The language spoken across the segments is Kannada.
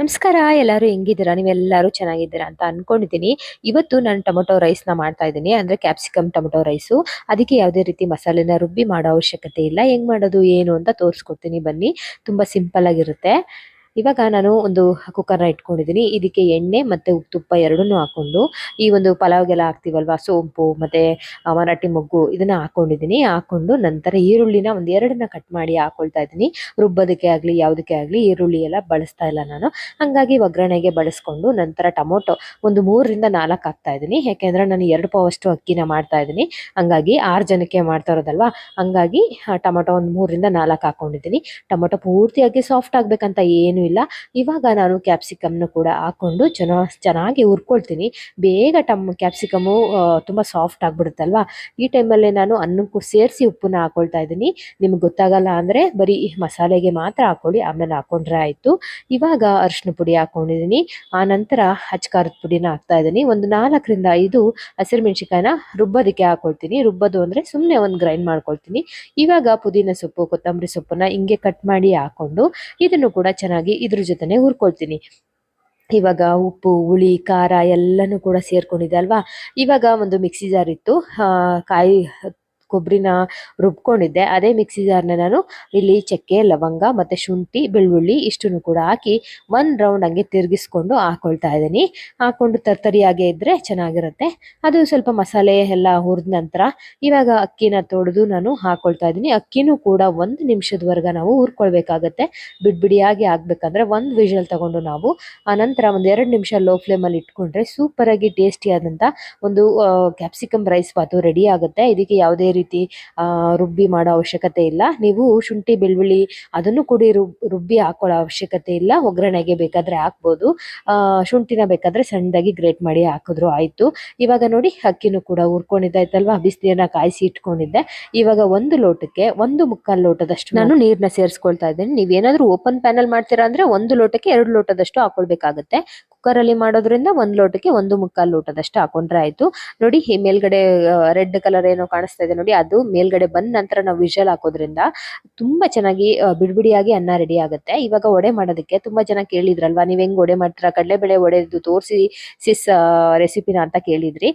ನಮಸ್ಕಾರ, ಎಲ್ಲರೂ ಹೆಂಗಿದ್ದೀರಾ? ನೀವೆಲ್ಲರೂ ಚೆನ್ನಾಗಿದ್ದೀರಾ ಅಂತ ಅನ್ಕೊಂಡಿದ್ದೀನಿ. ಇವತ್ತು ನಾನು ಟೊಮೊಟೊ ರೈಸ್ನ ಮಾಡ್ತಾ ಇದ್ದೀನಿ. ಅಂದರೆ ಕ್ಯಾಪ್ಸಿಕಮ್ ಟೊಮೊಟೊ ರೈಸು. ಅದಕ್ಕೆ ಯಾವುದೇ ರೀತಿ ಮಸಾಲೆನ ರುಬ್ಬಿ ಮಾಡೋ ಅವಶ್ಯಕತೆ ಇಲ್ಲ. ಹೆಂಗ್ ಮಾಡೋದು, ಏನು ಅಂತ ತೋರಿಸ್ಕೊಡ್ತೀನಿ ಬನ್ನಿ. ತುಂಬ ಸಿಂಪಲ್ ಆಗಿರುತ್ತೆ ಇವಾಗ ನಾನು ಒಂದು ಕುಕ್ಕರ್ನ ಇಟ್ಕೊಂಡಿದ್ದೀನಿ. ಇದಕ್ಕೆ ಎಣ್ಣೆ ಮತ್ತು ಉಪ್ಪು ತುಪ್ಪ ಎರಡನ್ನೂ ಹಾಕೊಂಡು ಈ ಒಂದು ಪಲಾವ್ಗೆಲ್ಲ ಹಾಕ್ತೀವಲ್ವ? ಸೋಂಪು ಮತ್ತು ಮರಾಠಿ ಮೊಗ್ಗು ಇದನ್ನ ಹಾಕ್ಕೊಂಡಿದ್ದೀನಿ ಹಾಕ್ಕೊಂಡು ನಂತರ ಈರುಳ್ಳಿನ ಒಂದು ಎರಡನ್ನ ಕಟ್ ಮಾಡಿ ಹಾಕೊಳ್ತಾ ಇದ್ದೀನಿ. ರುಬ್ಬೋದಕ್ಕೆ ಆಗಲಿ, ಯಾವುದಕ್ಕೆ ಆಗಲಿ ಈರುಳ್ಳಿ ಎಲ್ಲ ಬಳಸ್ತಾ ಇಲ್ಲ ನಾನು. ಹಂಗಾಗಿ ಒಗ್ಗರಣೆಗೆ ಬಳಸ್ಕೊಂಡು ನಂತರ ಟೊಮೊಟೊ ಒಂದು ಮೂರರಿಂದ ನಾಲ್ಕು ಹಾಕ್ತಾ ಇದ್ದೀನಿ. ಯಾಕೆಂದ್ರೆ ನಾನು ಎರಡು ಪಾವಷ್ಟು ಅಕ್ಕಿನ ಮಾಡ್ತಾ ಇದ್ದೀನಿ. ಹಂಗಾಗಿ ಆರು ಜನಕ್ಕೆ ಮಾಡ್ತಾ ಇರೋದಲ್ವಾ? ಹಂಗಾಗಿ ಟೊಮೊಟೊ ಒಂದು ಮೂರರಿಂದ ನಾಲ್ಕು ಹಾಕ್ಕೊಂಡಿದ್ದೀನಿ ಟೊಮೊಟೊ ಪೂರ್ತಿಯಾಗಿ ಸಾಫ್ಟ್ ಆಗಬೇಕಂತ ಏನೂ ಇಲ್ಲ. ಇವಾಗ ನಾನು ಕ್ಯಾಪ್ಸಿಕಮ್ನ ಕೂಡ ಹಾಕೊಂಡು ಚೆನ್ನಾಗಿ ಚೆನ್ನಾಗಿ ಹುರ್ಕೊಳ್ತೀನಿ. ಬೇಗ ಟಮ್ ಕ್ಯಾಪ್ಸಿಕಮು ತುಂಬ ಸಾಫ್ಟ್ ಆಗ್ಬಿಡುತ್ತಲ್ವಾ? ಈ ಟೈಮಲ್ಲೇ ನಾನು ಅನ್ನಕ್ಕೂ ಸೇರಿಸಿ ಉಪ್ಪನ್ನ ಹಾಕೊಳ್ತಾ ಇದ್ದೀನಿ. ನಿಮ್ಗೆ ಗೊತ್ತಾಗಲ್ಲ ಅಂದರೆ ಬರೀ ಮಸಾಲೆಗೆ ಮಾತ್ರ ಹಾಕ್ಕೊಳ್ಳಿ, ಆಮೇಲೆ ಹಾಕೊಂಡ್ರೆ ಆಯಿತು. ಇವಾಗ ಅರಿಶಿನ ಪುಡಿ ಹಾಕ್ಕೊಂಡಿದ್ದೀನಿ ಆ ನಂತರ ಹಚ್ಕಾರದ ಪುಡಿನ ಹಾಕ್ತಾ ಇದ್ದೀನಿ. ಒಂದು ನಾಲ್ಕರಿಂದ ಐದು ಹಸಿರು ಮೆಣಸಿಕಾಯಿನ ರುಬ್ಬೋದಕ್ಕೆ ಹಾಕೊಳ್ತೀನಿ. ರುಬ್ಬೋದು ಅಂದರೆ ಸುಮ್ಮನೆ ಒಂದು ಗ್ರೈಂಡ್ ಮಾಡ್ಕೊಳ್ತೀನಿ. ಇವಾಗ ಪುದೀನ ಸೊಪ್ಪು, ಕೊತ್ತಂಬರಿ ಸೊಪ್ಪನ್ನ ಹಿಂಗೆ ಕಟ್ ಮಾಡಿ ಹಾಕೊಂಡು ಇದನ್ನು ಕೂಡ ಚೆನ್ನಾಗಿ ಇದ್ರ ಜೊತೆನೆ ಹುರ್ಕೊಳ್ತೀನಿ. ಇವಾಗ ಉಪ್ಪು, ಹುಳಿ, ಖಾರ ಎಲ್ಲನೂ ಕೂಡ ಸೇರ್ಕೊಂಡಿದೆ ಅಲ್ವಾ? ಇವಾಗ ಒಂದು ಮಿಕ್ಸಿ ಜಾರ್ ಇತ್ತು. ಕಾಯಿ ಕೊಬ್ಬರಿನ ರುಬ್ಕೊಂಡಿದ್ದೆ. ಅದೇ ಮಿಕ್ಸಿ ಜಾರ್ನ ನಾನು ಇಲ್ಲಿ ಚಕ್ಕೆ, ಲವಂಗ ಮತ್ತು ಶುಂಠಿ, ಬೆಳ್ಳುಳ್ಳಿ ಇಷ್ಟನ್ನು ಕೂಡ ಹಾಕಿ ಒಂದು ರೌಂಡ್ ಹಂಗೆ ತಿರುಗಿಸ್ಕೊಂಡು ಹಾಕೊಳ್ತಾ ಇದ್ದೀನಿ. ಹಾಕೊಂಡು ತರ್ತರಿಯಾಗೆ ಇದ್ದರೆ ಚೆನ್ನಾಗಿರುತ್ತೆ. ಅದು ಸ್ವಲ್ಪ ಮಸಾಲೆ ಎಲ್ಲ ಹುರಿದ ನಂತರ ಇವಾಗ ಅಕ್ಕಿನ ತೊಡೆದು ನಾನು ಹಾಕೊಳ್ತಾ ಇದ್ದೀನಿ. ಅಕ್ಕಿನೂ ಕೂಡ ಒಂದು ನಿಮಿಷದವರೆಗೆ ನಾವು ಹುರ್ಕೊಳ್ಬೇಕಾಗತ್ತೆ. ಬಿಡ್ಬಿಡಿಯಾಗಿ ಆಗಬೇಕಂದ್ರೆ ಒಂದು ವಿಷಲ್ ತಗೊಂಡು ನಾವು. ಆ ನಂತರ ಒಂದು ಎರಡು ನಿಮಿಷ ಲೋ ಫ್ಲೇಮಲ್ಲಿ ಇಟ್ಕೊಂಡ್ರೆ ಸೂಪರಾಗಿ ಟೇಸ್ಟಿಯಾದಂಥ ಒಂದು ಕ್ಯಾಪ್ಸಿಕಮ್ ರೈಸ್ ಬಾತು ರೆಡಿ ಆಗುತ್ತೆ. ಇದಕ್ಕೆ ಯಾವುದೇ ರೀತಿ ರುಬ್ಬಿ ಮಾಡೋ ಅವಶ್ಯಕತೆ ಇಲ್ಲ. ನೀವು ಶುಂಠಿ ಬೆಳ್ಳುಳ್ಳಿ ಅದನ್ನು ಕೂಡ ರುಬ್ ರುಬ್ಬಿ ಹಾಕೊಳ್ಳೋ ಅವಶ್ಯಕತೆ ಇಲ್ಲ. ಒಗ್ಗರಣೆಗೆ ಬೇಕಾದರೆ ಹಾಕ್ಬೋದು. ಆ, ಶುಂಠಿನ ಬೇಕಾದರೆ ಸಣ್ಣದಾಗಿ ಗ್ರೇಟ್ ಮಾಡಿ ಹಾಕಿದ್ರು ಆಯಿತು. ಇವಾಗ ನೋಡಿ ಅಕ್ಕಿನೂ ಕೂಡ ಹುರ್ಕೊಂಡಿದ್ದಾಯ್ತಲ್ವಾ ಬಿಸಿನೀರನ್ನ ಕಾಯಿಸಿ ಇಟ್ಕೊಂಡಿದ್ದೆ. ಇವಾಗ ಒಂದು ಲೋಟಕ್ಕೆ ಒಂದು ಮುಕ್ಕಾಲು ಲೋಟದಷ್ಟು ನಾನು ನೀರನ್ನ ಸೇರಿಸ್ಕೊಳ್ತಾ ಇದ್ದೀನಿ. ನೀವೇನಾದ್ರೂ ಓಪನ್ ಪ್ಯಾನಲ್ ಮಾಡ್ತೀರಾ ಅಂದ್ರೆ ಒಂದು ಲೋಟಕ್ಕೆ ಎರಡು ಲೋಟದಷ್ಟು ಹಾಕೊಳ್ಬೇಕಾಗತ್ತೆ. ಕುಕ್ಕರ್ ಅಲ್ಲಿ ಮಾಡೋದ್ರಿಂದ ಒಂದು ಲೋಟಕ್ಕೆ ಒಂದು ಮುಕ್ಕಾಲು ಲೋಟದಷ್ಟು ಹಾಕೊಂಡ್ರೆ ಆಯ್ತು. ನೋಡಿ ಈ ಮೇಲ್ಗಡೆ ರೆಡ್ ಕಲರ್ ಏನೋ ಕಾಣಿಸ್ತಾ ಇದೆ ನೋಡಿ, ಅದು ಮೇಲ್ಗಡೆ ಬಂದ ನಂತರ ನಾವು ವಿಷಲ್ ಹಾಕೋದ್ರಿಂದ ತುಂಬಾ ಚೆನ್ನಾಗಿ ಬಿಡ್ಬಿಡಿಯಾಗಿ ಅನ್ನ ರೆಡಿ ಆಗುತ್ತೆ. ಇವಾಗ ಒಡೆ ಮಾಡೋದಕ್ಕೆ ತುಂಬಾ ಜನ ಕೇಳಿದ್ರಲ್ವಾ, ನೀವ್ ಹೆಂಗ್ ಒಡೆ ಮಾಡ್ತೀರಾ? ಕಡಲೆಬೇಳೆ ಒಡೆದು ತೋರಿಸಿ, ಸಿಸ್ ರೆಸಿಪಿನ ಅಂತ ಕೇಳಿದ್ರಿ.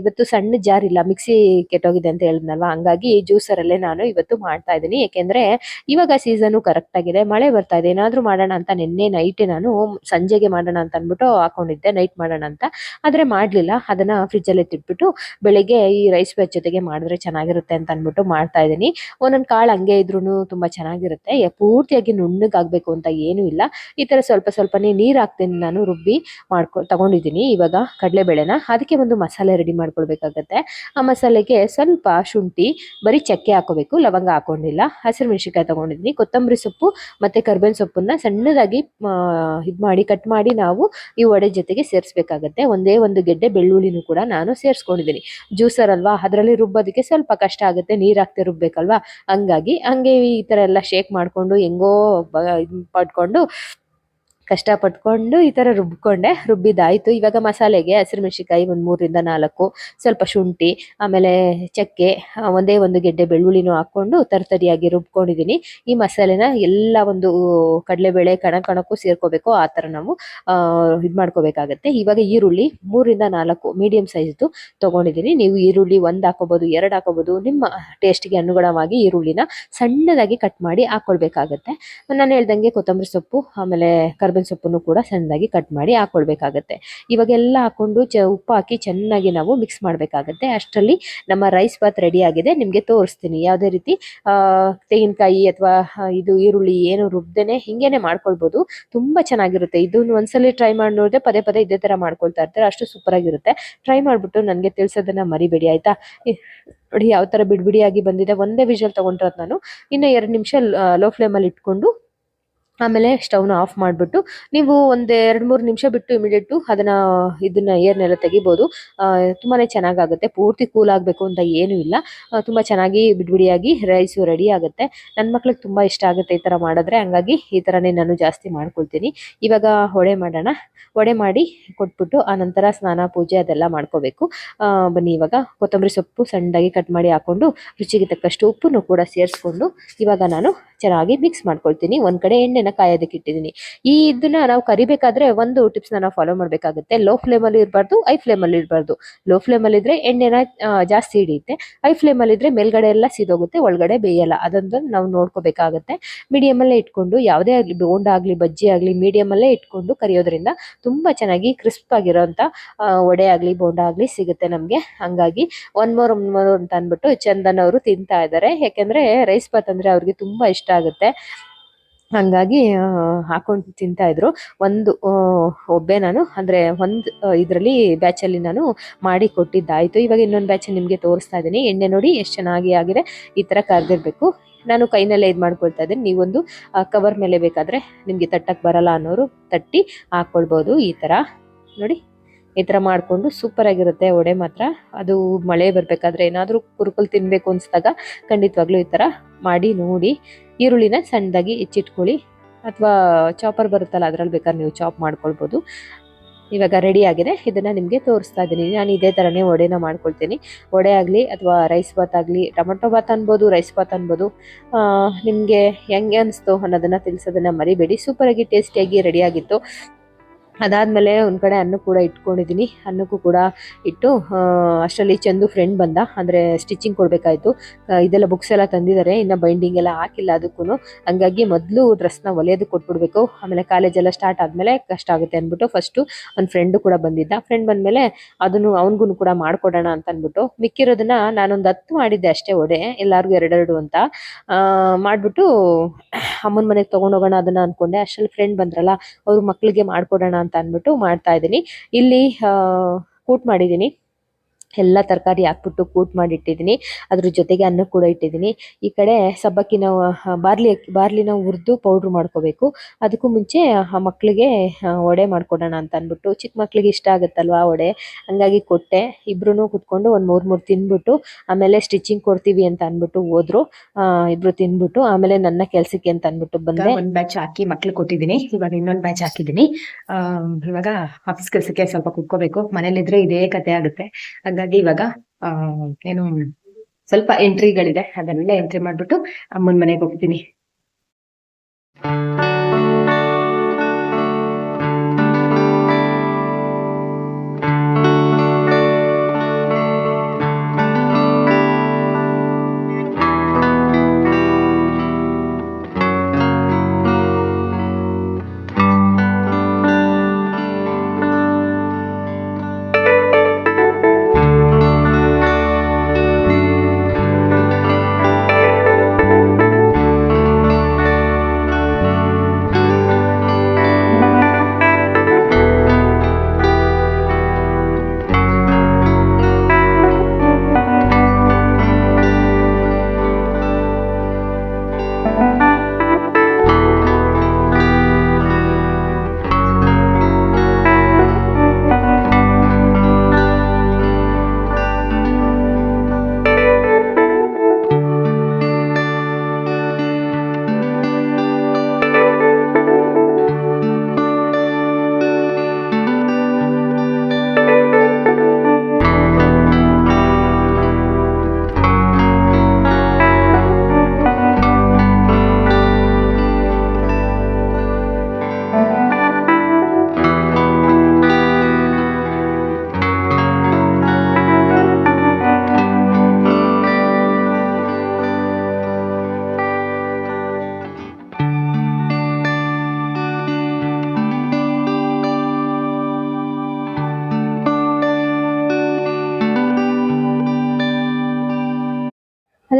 ಇವತ್ತು ಸಣ್ಣ ಜಾರ್ ಇಲ್ಲ, ಮಿಕ್ಸಿ ಕೆಟ್ಟೋಗಿದೆ ಅಂತ ಹೇಳಿದ್ನಲ್ವಾ? ಹಂಗಾಗಿ ಜ್ಯೂಸರ್ ಅಲ್ಲೇ ನಾನು ಇವತ್ತು ಮಾಡ್ತಾ ಇದ್ದೀನಿ. ಯಾಕೆಂದ್ರೆ ಇವಾಗ ಸೀಸನ್ ಕರೆಕ್ಟ್ ಆಗಿದೆ, ಮಳೆ ಬರ್ತಾ ಇದೆ, ಏನಾದ್ರೂ ಮಾಡೋಣ ಅಂತ ನಿನ್ನೆ ನೈಟ್ ನಾನು ಸಂಜೆಗೆ ಮಾಡೋಣ ಅಂತ ಅನ್ಬಿಟ್ಟು ಹಾಕೊಂಡಿದ್ದೆ ನೈಟ್ ಮಾಡೋಣ ಅಂತ. ಆದ್ರೆ ಮಾಡ್ಲಿಲ್ಲ, ಅದನ್ನ ಫ್ರಿಜ್ ಅಲ್ಲಿ ಎತ್ತಿಟ್ಬಿಟ್ಟು ಬೆಳಗ್ಗೆ ಈ ರೈಸ್ ಬ್ಯಾಚ್ ಜೊತೆಗೆ ಮಾಡಿದ್ರೆ ಚೆನ್ನಾಗಿರುತ್ತೆ ಅಂತ ಅಂದ್ಬಿಟ್ಟು ಮಾಡ್ತಾ ಇದ್ದೀನಿ. ಒಂದೊಂದ್ ಕಾಳು ಹಂಗೆ ಇದ್ರೂನು ತುಂಬಾ ಚೆನ್ನಾಗಿರುತ್ತೆ. ಪೂರ್ತಿಯಾಗಿ ಪೂರ್ತಿಯಾಗಿ ನುಣ್ಣಗಾಗಬೇಕು ಅಂತ ಏನೂ ಇಲ್ಲ. ಈ ತರ ಸ್ವಲ್ಪ ಸ್ವಲ್ಪನೇ ನೀರ್ ಹಾಕ್ತೀನಿ ನಾನು, ರುಬ್ಬಿ ಮಾಡ್ಕೊ, ತಗೊಂಡಿದ್ದೀನಿ ಇವಾಗ ಕಡಲೆಬೇಳೆನ. ಅದಕ್ಕೆ ಒಂದು ಮಸಾಲೆ ರೆಡಿ ಮಾಡ್ಕೊಳ್ಬೇಕಾಗತ್ತೆ. ಆ ಮಸಾಲೆಗೆ ಸ್ವಲ್ಪ ಶುಂಠಿ, ಬರೀ ಚಕ್ಕೆ ಹಾಕೋಬೇಕು, ಲವಂಗ ಹಾಕೊಂಡಿಲ್ಲ. ಹಸಿರು ಮೆಣಸಿಕಾಯಿ ತಗೊಂಡಿದ್ದೀನಿ, ಕೊತ್ತಂಬರಿ ಸೊಪ್ಪು ಮತ್ತೆ ಕರ್ಬೇವಿನ ಸೊಪ್ಪನ್ನ ಸಣ್ಣದಾಗಿ ಇದು ಮಾಡಿ ಕಟ್ ಮಾಡಿ ನಾವು ಈ ವಡೆ ಜೊತೆಗೆ ಸೇರಿಸ್ಬೇಕಾಗತ್ತೆ. ಒಂದೇ ಒಂದು ಗೆಡ್ಡೆ ಬೆಳ್ಳುಳ್ಳಿನೂ ಕೂಡ ನಾನು ಸೇರಿಸ್ಕೊಂಡಿದ್ದೀನಿ. ಜ್ಯೂಸರ್ ಅಲ್ವಾ, ಅದರಲ್ಲಿ ರುಬ್ಬೋದಕ್ಕೆ ಸ್ವಲ್ಪ ಕಷ್ಟ ಆಗುತ್ತೆ. ನೀರು ಹಾಕ್ತೆ ರುಬ್ಬೇಕಲ್ವಾ? ಹಂಗಾಗಿ ಹಂಗೆ ಈ ತರ ಎಲ್ಲ ಶೇಕ್ ಮಾಡ್ಕೊಂಡು, ಹೆಂಗೋ ಪಡ್ಕೊಂಡು ಕಷ್ಟ ಪಟ್ಕೊಂಡು ಈ ತರ ರುಬ್ಕೊಂಡೆ, ರುಬ್ಬಿದಾಯ್ತು. ಇವಾಗ ಮಸಾಲೆಗೆ ಹಸಿರು ಮೆಣಸಿಕಾಯಿ ಒಂದು ಮೂರರಿಂದ ನಾಲ್ಕು, ಸ್ವಲ್ಪ ಶುಂಠಿ, ಆಮೇಲೆ ಚಕ್ಕೆ ಒಂದೇ ಒಂದು ಗೆಡ್ಡೆ ಬೆಳ್ಳುಳ್ಳಿನೂ ಹಾಕೊಂಡು ತರ್ತರಿಯಾಗಿ ರುಬ್ಕೊಂಡಿದ್ದೀನಿ ಈ ಮಸಾಲೆನ ಎಲ್ಲ ಒಂದು ಕಡಲೆಬೇಳೆ ಕಣ ಕಣಕ್ಕೂ ಸೇರ್ಕೋಬೇಕು, ಆ ಥರ ನಾವು ಇದು ಮಾಡ್ಕೋಬೇಕಾಗತ್ತೆ. ಇವಾಗ ಈರುಳ್ಳಿ ಮೂರರಿಂದ ನಾಲ್ಕು ಮೀಡಿಯಂ ಸೈಜ್ದು ತೊಗೊಂಡಿದ್ದೀನಿ ನೀವು ಈರುಳ್ಳಿ ಒಂದು ಹಾಕೋಬೋದು, ಎರಡು ಹಾಕೋಬೋದು, ನಿಮ್ಮ ಟೇಸ್ಟ್ಗೆ ಅನುಗುಣವಾಗಿ ಈರುಳ್ಳಿನ ಸಣ್ಣದಾಗಿ ಕಟ್ ಮಾಡಿ ಹಾಕೊಳ್ಬೇಕಾಗತ್ತೆ. ನಾನು ಹೇಳ್ದಂಗೆ ಕೊತ್ತಂಬರಿ ಸೊಪ್ಪು, ಆಮೇಲೆ ಕರ್ಬೇವಿನ ಸೊಪ್ಪನ್ನು ಕೂಡ ಸಣ್ಣದಾಗಿ ಕಟ್ ಮಾಡಿ ಹಾಕೊಳ್ಬೇಕಾಗತ್ತೆ. ಇವಾಗೆಲ್ಲ ಹಾಕೊಂಡು ಚ ಉಪ್ಪು ಹಾಕಿ ಚೆನ್ನಾಗಿ ನಾವು ಮಿಕ್ಸ್ ಮಾಡಬೇಕಾಗತ್ತೆ. ಅಷ್ಟರಲ್ಲಿ ನಮ್ಮ ರೈಸ್ ಬಾತ್ ರೆಡಿ ಆಗಿದೆ. ನಿಮಗೆ ತೋರಿಸ್ತೀನಿ. ಯಾವುದೇ ರೀತಿ ತೆಂಗಿನಕಾಯಿ ಅಥವಾ ಇದು ಈರುಳ್ಳಿ ಏನು ರುಬ್ದೇನೆ ಹಿಂಗೇನೆ ಮಾಡ್ಕೊಳ್ಬೋದು. ತುಂಬ ಚೆನ್ನಾಗಿರುತ್ತೆ. ಇದನ್ನು ಒಂದ್ಸಲಿ ಟ್ರೈ ಮಾಡಿ ನೋಡಿದ್ರೆ ಪದೇ ಪದೇ ಇದೇ ಥರ ಮಾಡ್ಕೊಳ್ತಾ ಇರ್ತಾರೆ. ಅಷ್ಟು ಸೂಪರ್ ಆಗಿರುತ್ತೆ. ಟ್ರೈ ಮಾಡಿಬಿಟ್ಟು ನನಗೆ ತಿಳಿಸೋದನ್ನ ಮರಿಬೇಡಿ, ಆಯಿತಾ? ನೋಡಿ ಯಾವ ಥರ ಬಿಡಿಬಿಡಿಯಾಗಿ ಬಂದಿದೆ. ಒಂದೇ ವಿಷಲ್ ತೊಗೊಂಡಿರೋದು ನಾನು. ಇನ್ನು ಎರಡು ನಿಮಿಷ ಲೋ ಫ್ಲೇಮಲ್ಲಿ ಇಟ್ಕೊಂಡು ಆಮೇಲೆ ಸ್ಟವ್ನ ಆಫ್ ಮಾಡಿಬಿಟ್ಟು ನೀವು ಒಂದು ಎರಡು ಮೂರು ನಿಮಿಷ ಬಿಟ್ಟು ಇಮಿಡಿಯೇಟು ಅದನ್ನ, ಇದನ್ನ ಏರ್ನೆಲ್ಲ ತೆಗಿಬೋದು. ತುಂಬಾ ಚೆನ್ನಾಗಾಗುತ್ತೆ. ಪೂರ್ತಿ ಕೂಲ್ ಆಗಬೇಕು ಅಂತ ಏನೂ ಇಲ್ಲ. ತುಂಬ ಚೆನ್ನಾಗಿ ಬಿಡ್ಬಿಡಿಯಾಗಿ ರೈಸು ರೆಡಿ ಆಗುತ್ತೆ. ನನ್ನ ಮಕ್ಳಿಗೆ ತುಂಬಾ ಇಷ್ಟ ಆಗುತ್ತೆ ಈ ಥರ ಮಾಡಿದ್ರೆ. ಹಂಗಾಗಿ ಈ ಥರನೇ ನಾನು ಜಾಸ್ತಿ ಮಾಡ್ಕೊಳ್ತೀನಿ. ಇವಾಗ ಹೊಡೆ ಮಾಡೋಣ. ವಡೆ ಮಾಡಿ ಕೊಟ್ಬಿಟ್ಟು ಆ ನಂತರ ಸ್ನಾನ, ಪೂಜೆ ಅದೆಲ್ಲ ಮಾಡ್ಕೋಬೇಕು. ಬನ್ನಿ ಇವಾಗ ಕೊತ್ತಂಬರಿ ಸೊಪ್ಪು ಸಣ್ಣದಾಗಿ ಕಟ್ ಮಾಡಿ ಹಾಕೊಂಡು ರುಚಿಗೆ ತಕ್ಕಷ್ಟು ಉಪ್ಪನ್ನು ಕೂಡ ಸೇರಿಸ್ಕೊಂಡು ಇವಾಗ ನಾನು ಚೆನ್ನಾಗಿ ಮಿಕ್ಸ್ ಮಾಡ್ಕೊಳ್ತೀನಿ. ಒಂದು ಕಡೆ ಎಣ್ಣೆನ ಕಾಯೋದಕ್ಕೆ ಇಟ್ಟಿದ್ದೀನಿ. ಈ ಇದನ್ನ ನಾವು ಕರಿಬೇಕಾದ್ರೆ ಒಂದು ಟಿಪ್ಸ್ ನಾವು ಫಾಲೋ ಮಾಡಬೇಕಾಗುತ್ತೆ. ಲೋ ಫ್ಲೇಮ್ ಅಲ್ಲಿ ಇರಬಾರ್ದು ಐ ಫ್ಲೇಮ್ ಅಲ್ಲಿ ಇರಬಾರ್ದು. ಲೋ ಫ್ಲೇಮ್ ಅಲ್ಲಿ ಇದ್ರೆ ಎಣ್ಣೆನ ಜಾಸ್ತಿ ಹಿಡಿಯುತ್ತೆ. ಐ ಫ್ಲೇಮ್ ಅಲ್ಲಿ ಇದ್ರೆ ಮೇಲ್ಗಡೆ ಎಲ್ಲ ಸಿದೋಗುತ್ತೆ, ಒಳಗಡೆ ಬೇಯಲ್ಲ. ಅದೊಂದು ನಾವು ನೋಡ್ಕೋಬೇಕಾಗುತ್ತೆ. ಮೀಡಿಯಂ ಅಲ್ಲೇ ಇಟ್ಕೊಂಡು, ಯಾವುದೇ ಆಗಲಿ ಬೋಂಡ ಆಗಲಿ, ಬಜ್ಜಿ ಆಗಲಿ ಮೀಡಿಯಂ ಅಲ್ಲೇ ಇಟ್ಕೊಂಡು ಕರಿಯೋದ್ರಿಂದ ತುಂಬಾ ಚೆನ್ನಾಗಿ ಕ್ರಿಸ್ಪ್ ಆಗಿರೋಂತ ವಡೆ ಆಗಲಿ ಬೋಂಡ ಆಗಲಿ ಸಿಗುತ್ತೆ ನಮಗೆ. ಹಂಗಾಗಿ ಒನ್ ಮೋರ್ ಒನ್ ಮೋರ್ ಅಂತ ಅಂದ್ಬಿಟ್ಟು ಚಂದನ್ ಅವರು ತಿಂತಾ ಇದ್ದಾರೆ ಯಾಕೆಂದ್ರೆ ರೈಸ್ ಬಾತ್ ಅಂದ್ರೆ ಅವ್ರಿಗೆ ತುಂಬಾ ಇಷ್ಟ ಆಗುತ್ತೆ. ಹಂಗಾಗಿ ಹಾಕೊಂಡು ತಿಂತಾ ಇದ್ರು. ಒಂದು ಒಬ್ಬೆ ನಾನು, ಅಂದ್ರೆ ಒಂದು ಇದರಲ್ಲಿ ಬ್ಯಾಚ್ ಅಲ್ಲಿ ನಾನು ಮಾಡಿ ಕೊಟ್ಟಿದ್ದಾಯ್ತು. ಇವಾಗ ಇನ್ನೊಂದು ಬ್ಯಾಚ್ ನಿಮ್ಗೆ ತೋರಿಸ್ತಾ ಇದ್ದೀನಿ. ಎಣ್ಣೆ ನೋಡಿ ಎಷ್ಟು ಚೆನ್ನಾಗಿ ಆಗಿದೆ. ಈ ತರ ಕರ್ದಿರ್ಬೇಕು. ನಾನು ಕೈನಲ್ಲೇ ಇದು ಮಾಡ್ಕೊಳ್ತಾ ಇದ್ದೀನಿ. ನೀವೊಂದು ಕವರ್ ಮೇಲೆ ಬೇಕಾದ್ರೆ ನಿಮ್ಗೆ ತಟ್ಟಕ್ ಬರಲ್ಲ ಅನ್ನೋರು ತಟ್ಟಿ ಹಾಕೊಳ್ಬಹುದು ಈ ತರ. ನೋಡಿ. ಈ ಥರ ಮಾಡಿಕೊಂಡು ಸೂಪರ್ ಆಗಿರುತ್ತೆ ವಡೆ ಮಾತ್ರ. ಅದು ಮಳೆ ಬರಬೇಕಾದ್ರೆ ಏನಾದರೂ ಕುರುಕಲ್ ತಿನ್ನಬೇಕು ಅನಿಸಿದಾಗ ಖಂಡಿತವಾಗ್ಲೂ ಈ ಥರ ಮಾಡಿ ನೋಡಿ. ಈರುಳ್ಳಿನ ಸಣ್ಣದಾಗಿ ಹೆಚ್ಚಿಟ್ಕೊಳ್ಳಿ. ಅಥವಾ ಚಾಪರ್ ಬರುತ್ತಲ್ಲ ಅದರಲ್ಲಿ ಬೇಕಾದ್ರೆ ನೀವು ಚಾಪ್ ಮಾಡ್ಕೊಳ್ಬೋದು. ಇವಾಗ ರೆಡಿ ಆಗಿದೆ. ಇದನ್ನು ನಿಮಗೆ ತೋರಿಸ್ತಾ ಇದ್ದೀನಿ. ನಾನು ಇದೇ ಥರನೇ ವಡೆನ ಮಾಡ್ಕೊಳ್ತೀನಿ. ವಡೆ ಆಗಲಿ ಅಥವಾ ರೈಸ್ ಬಾತ್ ಆಗಲಿ, ಟೊಮೊಟೊ ಬಾತ್ ಅನ್ಬೋದು ರೈಸ್ ಬಾತ್ ಅನ್ಬೋದು. ನಿಮಗೆ ಹೆಂಗೆ ಅನಿಸ್ತು ಅನ್ನೋದನ್ನು ತಿಳಿಸೋದನ್ನು ಮರಿಬೇಡಿ. ಸೂಪರಾಗಿ ಟೇಸ್ಟಿಯಾಗಿ ರೆಡಿ ಆಗಿತ್ತು. ಅದಾದ್ಮೇಲೆ ಒಂದ್ ಕಡೆ ಅನ್ನ ಕೂಡ ಇಟ್ಕೊಂಡಿದ್ದೀನಿ ಅನ್ನಕ್ಕೂ ಕೂಡ ಇಟ್ಟು ಅಷ್ಟರಲ್ಲಿ ಚಂದು ಫ್ರೆಂಡ್ ಬಂದ. ಅಂದ್ರೆ ಸ್ಟಿಚಿಂಗ್ ಕೊಡ್ಬೇಕಾಯ್ತು. ಇದೆಲ್ಲ ಬುಕ್ಸ್ ಎಲ್ಲ ತಂದಿದ್ದಾರೆ. ಇನ್ನ ಬೈಂಡಿಂಗ್ ಎಲ್ಲ ಹಾಕಿಲ್ಲ ಅದಕ್ಕೂ ಹಂಗಾಗಿ ಮೊದಲು ಡ್ರೆಸ್ನ ಹೊಲಿಯೋದಕ್ಕೆ ಕೊಟ್ಬಿಡ್ಬೇಕು. ಆಮೇಲೆ ಕಾಲೇಜ್ ಎಲ್ಲ ಸ್ಟಾರ್ಟ್ ಆದ್ಮೇಲೆ ಕಷ್ಟ ಆಗುತ್ತೆ ಅಂದ್ಬಿಟ್ಟು ಫಸ್ಟ್ ಒಂದು ಫ್ರೆಂಡ್ ಕೂಡ ಬಂದಿದ್ದ. ಫ್ರೆಂಡ್ ಬಂದ್ಮೇಲೆ ಅದನ್ನು ಅವನಿಗೂ ಕೂಡ ಮಾಡ್ಕೊಡೋಣ ಅಂತ ಅಂದ್ಬಿಟ್ಟು ಮಿಕ್ಕಿರೋದನ್ನ ನಾನೊಂದು ಹತ್ತು ಮಾಡಿದ್ದೆ ಅಷ್ಟೇ ಒಡೆ. ಎಲ್ಲಾರ್ಗು ಎರಡೆರಡು ಅಂತ. ಆ, ಮಾಡ್ಬಿಟ್ಟು ಅಮ್ಮನ ಮನೆಗೆ ತಗೊಂಡೋಗೋಣ ಅದನ್ನ ಅನ್ಕೊಂಡೆ. ಅಷ್ಟ್ರಲ್ಲಿ ಫ್ರೆಂಡ್ ಬಂದ್ರಲ್ಲ ಅವ್ರ ಮಕ್ಕಳಿಗೆ ಮಾಡ್ಕೊಡೋಣ ಅಂತ ಅಂದ್ಬಿಟ್ಟು ಮಾಡ್ತಾ ಇದ್ದೀನಿ. ಇಲ್ಲಿ ಕೂಟ್ ಮಾಡಿದ್ದೀನಿ. ಎಲ್ಲ ತರಕಾರಿ ಹಾಕ್ಬಿಟ್ಟು ಕೂಟ್ ಮಾಡಿ ಇಟ್ಟಿದ್ದೀನಿ ಅದ್ರ ಜೊತೆಗೆ ಅನ್ನ ಕೂಡ ಇಟ್ಟಿದ್ದೀನಿ. ಈ ಕಡೆ ಸಬ್ಬಕ್ಕಿನ ಬಾರ್ಲಿ, ಬಾರ್ಲಿನ ಹುರಿದು ಪೌಡ್ರ್ ಮಾಡ್ಕೋಬೇಕು. ಅದಕ್ಕೂ ಮುಂಚೆ ಮಕ್ಕಳಿಗೆ ವಡೆ ಮಾಡ್ಕೊಡೋಣ ಅಂತ ಅಂದ್ಬಿಟ್ಟು ಚಿಕ್ಕ ಮಕ್ಳಿಗೆ ಇಷ್ಟ ಆಗುತ್ತಲ್ವಾ ವಡೆ? ಹಂಗಾಗಿ ಕೊಟ್ಟೆ. ಇಬ್ರು ಕುತ್ಕೊಂಡು ಒಂದು ಮೂರು ಮೂರು ತಿನ್ಬಿಟ್ಟು, ಆಮೇಲೆ ಸ್ಟಿಚಿಂಗ್ ಕೊಡ್ತೀವಿ ಅಂತ ಅಂದ್ಬಿಟ್ಟು ಹೋದ್ರು. ಇಬ್ರು ತಿನ್ಬಿಟ್ಟು, ಆಮೇಲೆ ನನ್ನ ಕೆಲ್ಸಕ್ಕೆ ಅಂತ ಅಂದ್ಬಿಟ್ಟು ಬಂದೆ. ಒಂದ್ ಬ್ಯಾಚ್ ಹಾಕಿ ಮಕ್ಳು ಕೊಟ್ಟಿದ್ದೀನಿ. ಇವಾಗ ಇನ್ನೊಂದ್ ಬ್ಯಾಚ್ ಹಾಕಿದ್ದೀನಿ. ಇವಾಗ ಆಫೀಸ್ ಕೆಲ್ಸಕ್ಕೆ ಸ್ವಲ್ಪ ಕುತ್ಕೋಬೇಕು. ಮನೇಲಿದ್ರೆ ಇದೇ ಕತೆ ಆಗುತ್ತೆ. ಹಾಗಾಗಿ ಇವಾಗ ಆ ಏನು ಸ್ವಲ್ಪ ಎಂಟ್ರಿಗಳಿದೆ ಅದನ್ನೆಲ್ಲ ಎಂಟ್ರಿ ಮಾಡ್ಬಿಟ್ಟು ಅಮ್ಮನ ಮನೆಗೆ ಹೋಗ್ತೀನಿ.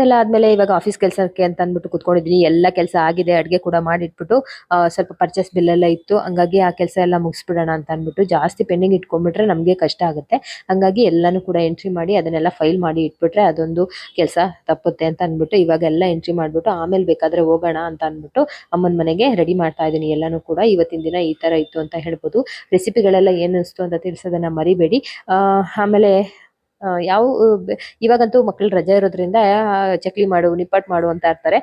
ಅದೆಲ್ಲ ಆದ್ಮೇಲೆ ಇವಾಗ ಆಫೀಸ್ ಕೆಲಸಕ್ಕೆ ಅಂತ ಅಂದ್ಬಿಟ್ಟು ಕುತ್ಕೊಂಡಿದ್ದೀನಿ ಎಲ್ಲ ಕೆಲಸ ಆಗಿದೆ, ಅಡ್ಗೆ ಕೂಡ ಮಾಡಿಟ್ಬಿಟ್ಟು ಸ್ವಲ್ಪ ಪರ್ಚೇಸ್ ಬಿಲ್ ಎಲ್ಲ ಇತ್ತು. ಹಂಗಾಗಿ ಆ ಕೆಲಸ ಎಲ್ಲ ಮುಗಿಸ್ಬಿಡೋಣ ಅಂತ ಅಂದ್ಬಿಟ್ಟು ಜಾಸ್ತಿ ಪೆಂಡಿಂಗ್ ಇಟ್ಕೊಂಡ್ಬಿಟ್ರೆ ನಮಗೆ ಕಷ್ಟ ಆಗುತ್ತೆ. ಹಂಗಾಗಿ ಎಲ್ಲಾನು ಕೂಡ ಎಂಟ್ರಿ ಮಾಡಿ ಅದನ್ನೆಲ್ಲ ಫೈಲ್ ಮಾಡಿ ಇಟ್ಬಿಟ್ರೆ ಅದೊಂದು ಕೆಲಸ ತಪ್ಪುತ್ತೆ ಅಂತ ಅಂದ್ಬಿಟ್ಟು ಇವಾಗೆಲ್ಲ ಎಂಟ್ರಿ ಮಾಡ್ಬಿಟ್ಟು ಆಮೇಲೆ ಬೇಕಾದ್ರೆ ಹೋಗೋಣ ಅಂತ ಅಂದ್ಬಿಟ್ಟು ಅಮ್ಮನ ಮನೆಗೆ ರೆಡಿ ಮಾಡ್ತಾ ಇದ್ದೀನಿ ಎಲ್ಲಾನು ಕೂಡ ಇವತ್ತಿನ ದಿನ ಈ ತರ ಇತ್ತು ಅಂತ ಹೇಳ್ಬೋದು. ರೆಸಿಪಿಗಳೆಲ್ಲ ಏನು ಅನಿಸ್ತು ಅಂತ ತಿಳಿಸೋದನ್ನು ಮರಿಬೇಡಿ. ಆಮೇಲೆ ಯಾವ ಇವಾಗಂತೂ ಮಕ್ಳು ರಜೆ ಇರೋದ್ರಿಂದ ಚಕ್ಲಿ ಮಾಡು ನಿಪ್ಪಟ್ಟು ಮಾಡು ಅಂತ ಇರ್ತಾರೆ.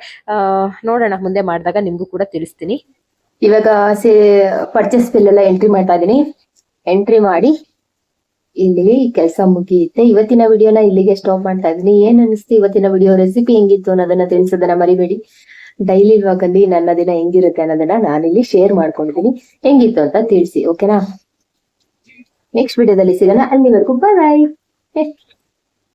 ನೋಡೋಣ, ಮುಂದೆ ಮಾಡಿದಾಗ ನಿಮ್ಗೂ ಕೂಡ ತಿಳಿಸ್ತೀನಿ. ಇವಾಗ ಪರ್ಚೇಸ್ ಬಿಲ್ ಎಲ್ಲ ಎಂಟ್ರಿ ಮಾಡ್ತಾ ಇದೀನಿ ಎಂಟ್ರಿ ಮಾಡಿ, ಇಲ್ಲಿ ಕೆಲಸ ಮುಗಿಯುತ್ತೆ. ಇವತ್ತಿನ ವಿಡಿಯೋನ ಇಲ್ಲಿಗೆ ಸ್ಟಾಪ್ ಮಾಡ್ತಾ ಇದೀನಿ ಏನ್ ಅನಿಸ್ತು ಇವತ್ತಿನ ವಿಡಿಯೋ? ರೆಸಿಪಿ ಹೆಂಗಿತ್ತು ಅನ್ನೋದನ್ನ ತಿಳಿಸೋದನ್ನ ಮರಿಬೇಡಿ. ಡೈಲಿ ವ್ಲಾಗ್ ಅಲ್ಲಿ ನನ್ನ ದಿನ ಹೆಂಗಿರುತ್ತೆ ಅನ್ನೋದನ್ನ ನಾನಿಲ್ಲಿ ಶೇರ್ ಮಾಡ್ಕೊಂಡಿದ್ದೀನಿ. ಹೆಂಗಿತ್ತು ಅಂತ ತಿಳಿಸಿ ಓಕೆನಾ ನೆಕ್ಸ್ಟ್ ವಿಡಿಯೋದಲ್ಲಿ ಸಿಗೋಣ. ಅಲ್ಲಿವರೆಗೂ ಬಾಯ್ ಬಾಯ್ 50.